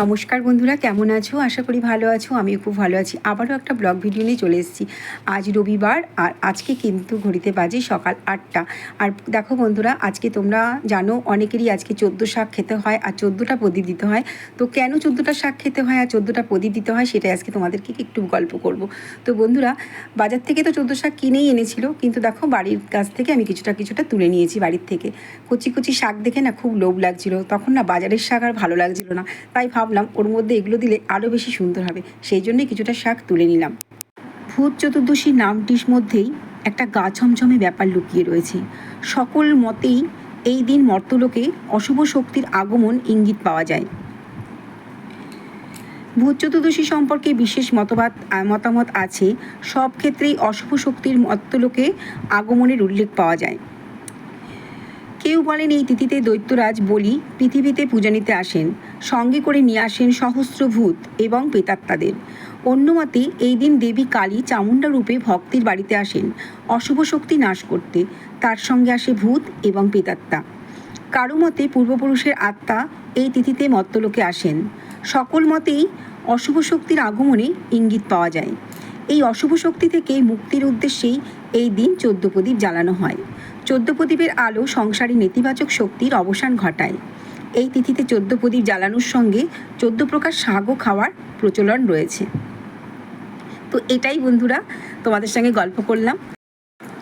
নমস্কার বন্ধুরা, কেমন আছো? আশা করি ভালো আছো, আমিও খুব ভালো আছি। আবারও একটা ব্লগ ভিডিও নিয়ে চলে এসেছি। আজ রবিবার আর আজকে কিন্তু ঘড়িতে বাজে সকাল আটটা। আর দেখো বন্ধুরা, আজকে তোমরা জানো অনেকেরই আজকে চোদ্দ শাক খেতে হয় আর চোদ্দোটা প্রদীপ দিতে হয়। তো কেন চোদ্দোটা শাক খেতে হয় আর চোদ্দোটা প্রদীপ দিতে হয় সেটাই আজকে তোমাদেরকে একটু গল্প করব। তো বন্ধুরা, বাজার থেকে তো চোদ্দ শাক কিনেই এনেছিল, কিন্তু দেখো বাড়ির কাছ থেকে আমি কিছুটা কিছুটা তুলে নিয়েছি বাড়ির থেকে। কচি কচি শাক দেখে না খুব লোভ লাগছিল। তখন না বাজারের শাক আর ভালো লাগছিল না। তাই ভাবলাম ওর মধ্যে এগুলো দিলে আরও বেশি সুন্দর হবে। সেই জন্যই কিছুটা শাক তুলে নিলাম। ভূত চতুর্দশী নামটির মধ্যেই একটা গা ছমছমে ব্যাপার লুকিয়ে রয়েছে। সকল মতেই এই দিন মর্তলোকে অশুভ শক্তির আগমন ইঙ্গিত পাওয়া যায়। ভূত চতুর্দশী সম্পর্কে বিশেষ মতবাদ মতামত আছে। সব ক্ষেত্রেই অশুভ শক্তির মর্তলোকে আগমনের উল্লেখ পাওয়া যায়। কেউ বলেন এই তিথিতে দৈত্যরাজ বলি পৃথিবীতে পূজা নিতে আসেন। সঙ্গে করে নিয়ে আসেন সহস্র ভূত এবং প্রেতাত্মাদের অন্য মতে এই দিন দেবী কালী চামুণ্ডা রূপে ভক্তির বাড়িতে আসেন। অশুভ শক্তি নাশ করতে। তার সঙ্গে আসে ভূত এবং প্রেতাত্মা কারও মতে পূর্বপুরুষের আত্মা এই তিথিতে মত্তলোকে আসেন। সকল মতেই অশুভ শক্তির আগমনে ইঙ্গিত পাওয়া যায়। এই অশুভ শক্তি থেকে মুক্তির উদ্দেশ্যেই এই দিন চোদ্দ প্রদীপ জ্বালানো হয়। চোদ্দ প্রদীপের আলো সংসারী নেতিবাচক শক্তির অবসান ঘটায়। এই তিথিতে চোদ্দ প্রদীপ জ্বালানোর সঙ্গে চোদ্দ প্রকার শাকও খাওয়ার প্রচলন রয়েছে। তো এটাই বন্ধুরা, তোমাদের সঙ্গে গল্প করলাম।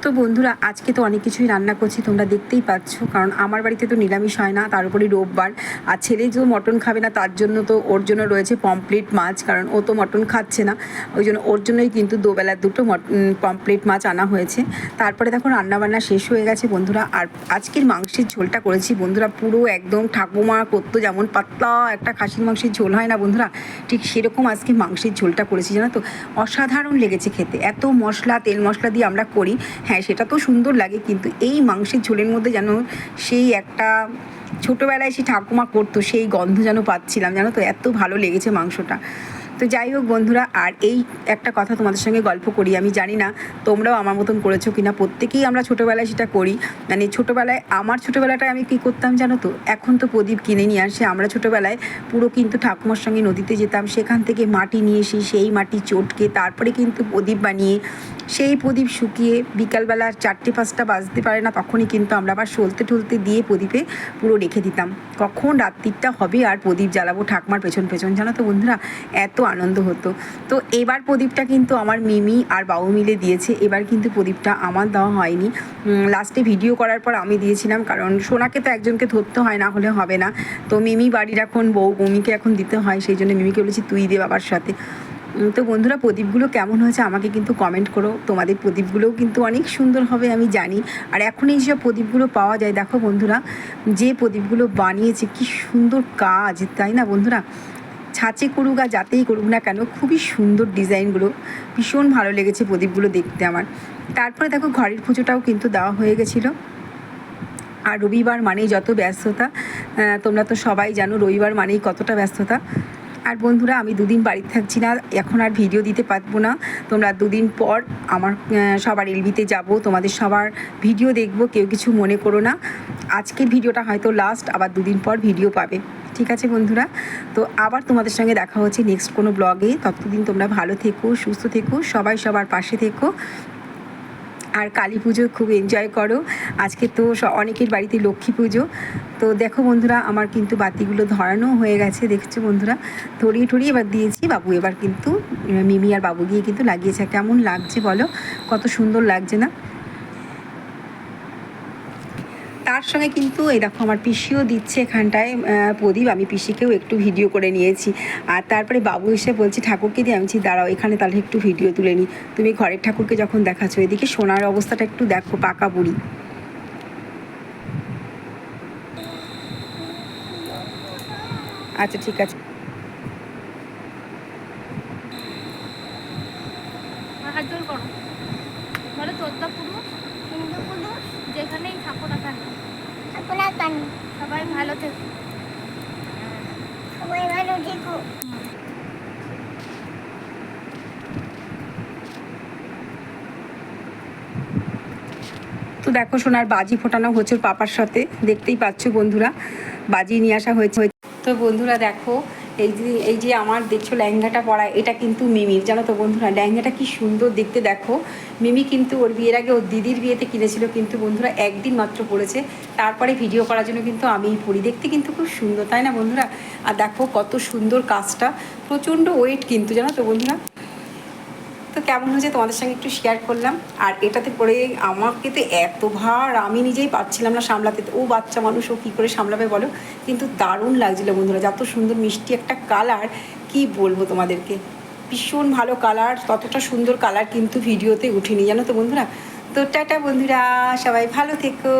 তো বন্ধুরা, আজকে তো অনেক কিছুই রান্না করছি, তোমরা দেখতেই পাচ্ছ। কারণ আমার বাড়িতে তো নিরামিষ হয় না, তার উপরে রোববার। আর ছেলে যে মটন খাবে না, তার জন্য তো ওর জন্য রয়েছে পমপ্লেট মাছ, কারণ ও তো মটন খাচ্ছে না। ওই জন্য ওর জন্যই কিন্তু দুবেলা দুটো মটন পমপ্লেট মাছ আনা হয়েছে। তারপরে দেখো, রান্নাবান্না শেষ হয়ে গেছে বন্ধুরা। আর আজকের মাংসের ঝোলটা করেছি বন্ধুরা, পুরো একদম ঠাকুমা করতো যেমন পাতলা একটা খাসির মাংসের ঝোল হয় না বন্ধুরা? ঠিক সেরকম আজকে মাংসের ঝোলটা করেছি, জানো তো? অসাধারণ লেগেছে খেতে। এত মশলা, তেল মশলা দিয়ে আমরা করি। হ্যাঁ সেটা তো সুন্দর লাগে, কিন্তু এই মাংসের ঝোলের মধ্যে যেন সেই একটা ছোটোবেলায় সে ঠাকুমা করতো, সেই গন্ধ যেন পাচ্ছিলাম, জানো তো? এত ভালো লেগেছে মাংসটা। তো যাই হোক বন্ধুরা, আর এই একটা কথা তোমাদের সঙ্গে গল্প করি। আমি জানি না তোমরাও আমার মতন করেছ কিনা, প্রত্যেকেই আমরা ছোটোবেলায় সেটা করি। মানে ছোটোবেলায়, আমার ছোটোবেলাটায় আমি কী করতাম জানো তো? এখন তো প্রদীপ কিনে নিয়ে আসে, আমরা ছোটোবেলায় পুরো কিন্তু ঠাকুমার সঙ্গে নদীতে যেতাম, সেখান থেকে মাটি নিয়ে এসে সেই মাটি চটকে তারপরে কিন্তু প্রদীপ বানিয়ে, সেই প্রদীপ শুকিয়ে বিকালবেলা চারটে পাঁচটা বাজতে পারে না, তখনই কিন্তু আমরা আবার সলতে টলতে দিয়ে প্রদীপে পুরো রেখে দিতাম। কখন রাত্রিটা হবে আর প্রদীপ জ্বালাবো ঠাকুমার পেছন পেছন? জানো তো বন্ধুরা, এত আনন্দ হতো। তো এবার প্রদীপটা কিন্তু আমার মিমি আর বাবু মিলে দিয়েছে। এবার কিন্তু প্রদীপটা আমার দেওয়া হয়নি। লাস্টে ভিডিও করার পর আমি দিয়েছিলাম কারণ সোনাকে তো একজনকে ধরতে হয়, না হলে হবে না। তো মিমি বাড়ির এখন বউ মিমিকে এখন দিতে হয়, সেই জন্য মিমিকে বলেছি তুই দে বাবার সাথে। তো বন্ধুরা, প্রদীপগুলো কেমন হয়েছে আমাকে কিন্তু কমেন্ট করো। তোমাদের প্রদীপগুলোও কিন্তু অনেক সুন্দর হবে, আমি জানি। আর এখন এই সব প্রদীপগুলো পাওয়া যায়, দেখো বন্ধুরা, যে প্রদীপগুলো বানিয়েছে, কি সুন্দর কাজ, তাই না বন্ধুরা? ছাঁচে করুক আর যাতেই করুক না কেন, খুবই সুন্দর ডিজাইনগুলো। ভীষণ ভালো লেগেছে প্রদীপগুলো দেখতে আমার। তারপরে দেখো ঘরের পুজোটাও কিন্তু দেওয়া হয়ে গেছিল। আর রবিবার মানেই যত ব্যস্ততা তোমরা তো সবাই জানো রবিবার মানেই কতটা ব্যস্ততা। আর বন্ধুরা, আমি দুদিন বাড়িতে থাকছি না, এখন আর ভিডিও দিতে পারব না। তোমরা দুদিন পর আমার সবার এলবিতে যাব, তোমাদের সবার ভিডিও দেখব, কেউ কিছু মনে করো না। আজকের ভিডিওটা হয়তো লাস্ট আবার দুদিন পর ভিডিও পাবে। ঠিক আছে বন্ধুরা? তো আবার তোমাদের সঙ্গে দেখা হচ্ছে নেক্সট কোনো ব্লগে ততদিন তোমরা ভালো থেকো, সুস্থ থেকো, সবাই সবার পাশে থেকো। আর কালী পুজো খুব এনজয় করো। আজকে তো অনেকের বাড়িতে লক্ষ্মী পুজো। তো দেখো বন্ধুরা, আমার কিন্তু বাতিগুলো ধরানো হয়ে গেছে, দেখছ বন্ধুরা? ধরিয়ে টরিয়ে এবার দিয়েছি। বাবু এবার কিন্তু মিমি আর বাবু গিয়ে কিন্তু লাগিয়েছে। কেমন লাগছে বলো? কত সুন্দর লাগছে না? তার সঙ্গে কিন্তু, এই দেখো আমার পিসিও দিচ্ছে এখানটায় প্রদীপ, আমি পিসিকেও একটু ভিডিও করে নিয়েছি। আর তারপরে বাবু এসে বলছি, ঠাকুরকে দিয়ে আমি দাঁড়াও, এখানে তাহলে একটু ভিডিও তুলে নিই তুমি ঘরের ঠাকুরকে যখন দেখাচ্ছ, এদিকে সোনার অবস্থাটা একটু দেখো, পাকা বুড়ি। আচ্ছা ঠিক আছে হাত জোর করো বলো চোদ্দা পুরুষ হিন্দু পুরুষ যেখানেই থাকো না কেন আপনার সবাই ভালো থেকো সবাই ভালো থেকো। তো দেখো সোনার বাজি ফোটানো হচ্ছে পাপার সাথে। দেখতেই পাচ্ছ বন্ধুরা বাজি নিয়ে আসা হয়েছে। তো বন্ধুরা দেখো এই যে এই যে আমার দেখছ লেহেঙ্গাটা পরা, এটা কিন্তু মিমির জানো তো বন্ধুরা, লেহেঙ্গাটা কি সুন্দর দেখতে দেখো। মিমি কিন্তু ওর বিয়ের আগে ওর দিদির বিয়েতে কিনেছিল, কিন্তু বন্ধুরা একদিন মাত্র পড়েছে। তারপরে ভিডিও করার জন্য কিন্তু আমিই পড়ি দেখতে কিন্তু খুব সুন্দর, তাই না বন্ধুরা? আর দেখো কত সুন্দর কাজটা, প্রচণ্ড ওয়েট কিন্তু, জানো তো বন্ধুরা? তো কেমন হয়েছে তোমাদের সঙ্গে একটু শেয়ার করলাম। আর এটাতে পরে আমাকে তো এত ভার আমি নিজেই পাচ্ছিলাম না সামলাতে। ও বাচ্চা মানুষ, ও কী করে সামলাবে বলো? কিন্তু দারুণ লাগছিল বন্ধুরা যত সুন্দর মিষ্টি একটা কালার কি বলব তোমাদেরকে? ভীষণ ভালো কালার ততটা সুন্দর কালার কিন্তু ভিডিওতে উঠিনি, জানো তো বন্ধুরা? তো টাটা বন্ধুরা, সবাই ভালো থেকো।